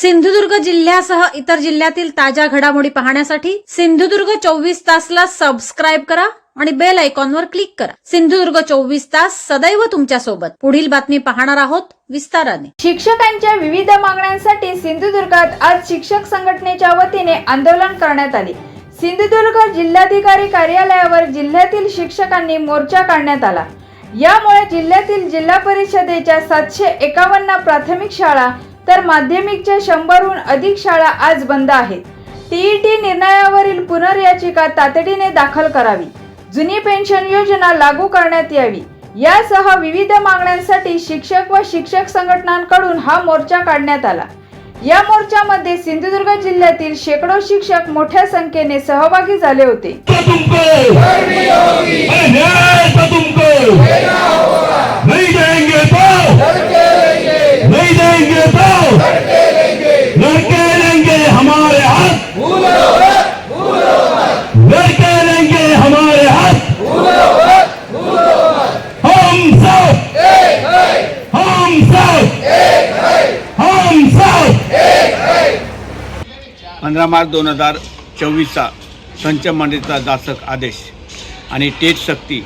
सिंधुदुर्ग जिल्ह्यासह इतर जिल्ह्यातील ताज्या घडामोडी पाहण्यासाठी सिंधुदुर्ग चोवीस तासला सबस्क्राईब करा आणि बेल आयकॉनवर क्लिक करा. सिंधुदुर्ग चोवीस तास सदैव तुमच्यासोबत. पुढील बातमी पाहणार आहोत विस्ताराने. शिक्षकांच्या विविध मागण्यांसाठी सिंधुदुर्गात आज शिक्षक संघटनेच्या वतीने आंदोलन करण्यात आले. सिंधुदुर्ग जिल्हाधिकारी कार्यालयावर जिल्ह्यातील शिक्षकांनी मोर्चा काढण्यात आला. यामुळे जिल्ह्यातील जिल्हा परिषदेच्या सातशे एकावन्न प्राथमिक शाळा तर माध्यमिकच्या शंभरहून अधिक शाळा आज बंद आहेत. टीईटी निर्णयावरील पुनर्याचिका तातडीने दाखल करावी. जुनी पेन्शन योजना लागू करण्यात यावी. यासह विविध मागण्यांसाठी शिक्षक व शिक्षक संघटनांकडून हा मोर्चा काढण्यात आला. या मोर्चामध्ये सिंधुदुर्ग जिल्ह्यातील शेकडो शिक्षक मोठ्या संख्येने सहभागी झाले होते. पंधरा मार्च दोन हजार चोवीसचा संच मंडळीचा जाचक आदेश आणि टेट सक्ती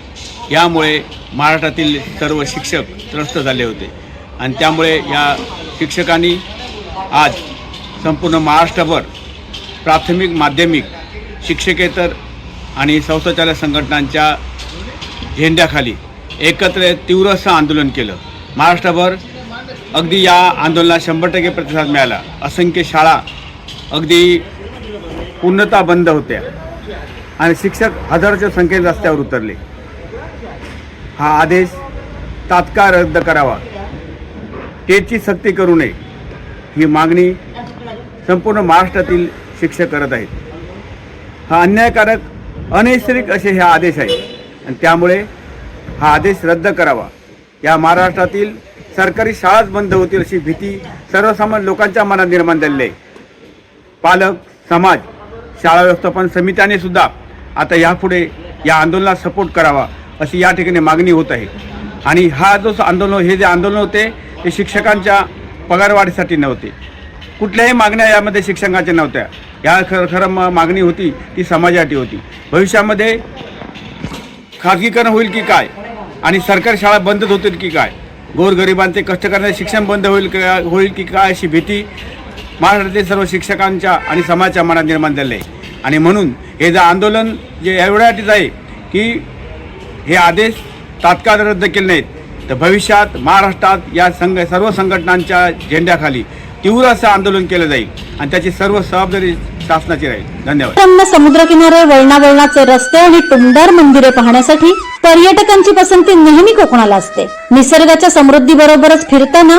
यामुळे महाराष्ट्रातील सर्व शिक्षक त्रस्त झाले होते. आणि त्यामुळे या शिक्षकांनी आज संपूर्ण महाराष्ट्रभर प्राथमिक माध्यमिक शिक्षकेतर आणि संस्थाचालक संघटनांच्या झेंड्याखाली एकत्र तीव्र असं आंदोलन केलं. महाराष्ट्रभर अगदी या आंदोलनाला शंभर टक्के प्रतिसाद मिळाला. असंख्य शाळा अगदी पूर्णता बंद होत्या. आणि शिक्षक हजारोच्या संख्येने रस्त्यावर उतरले. हा आदेश तात्काळ रद्द करावा. टेटची सक्ती करू नये ही मागणी संपूर्ण महाराष्ट्रातील शिक्षक करत आहेत. हा अन्यायकारक अनैसर्गिक असे हे आदेश आहेत. आणि त्यामुळे हा आदेश रद्द करावा. या महाराष्ट्रातील सरकारी शाळाच बंद होतील अशी भीती सर्वसामान्य लोकांच्या मनात निर्माण झालेली आहे. पालक समाज शाळा व्यवस्थापन समित्याने सुद्धा आता यापुढे या आंदोलनाला सपोर्ट करावा अशी या ठिकाणी मागणी होत आहे. आणि हा जो आंदोलन हे जे आंदोलन होते ते शिक्षकांच्या पगारवाढीसाठी नव्हते. कुठल्याही मागण्या यामध्ये शिक्षकांच्या नव्हत्या. या खरं खरं मागणी होती ती समाजासाठी होती. भविष्यामध्ये खाजगीकरण होईल की काय? आणि सरकारी शाळा बंदच होतील की काय? गोरगरिबांचे कष्ट करण्याचे शिक्षण बंद होईल का होईल की काय अशी भीती महाराष्ट्रातील सर्व शिक्षकांच्या आणि समाजाच्या मनात निर्माण झाले. आहे आणि म्हणून हे जे आंदोलन जे एवढ्यासाठीच आहे की हे आदेश तात्काळ रद्द केले नाहीत तर भविष्यात महाराष्ट्रात या संघ सर्व संघटनांच्या झेंड्याखाली तीव्र असं आंदोलन केलं जाईल आणि त्याची सर्व जबाबदारी शासनाची राहील. धन्यवाद. समुद्रकिनारे वळणावळणाचे रस्ते आणि टुमदार मंदिरे पाहण्यासाठी पर्यटकांची पसंती नेहमी कोकणाला असते. निसर्गाच्या समृद्धी बरोबरच फिरताना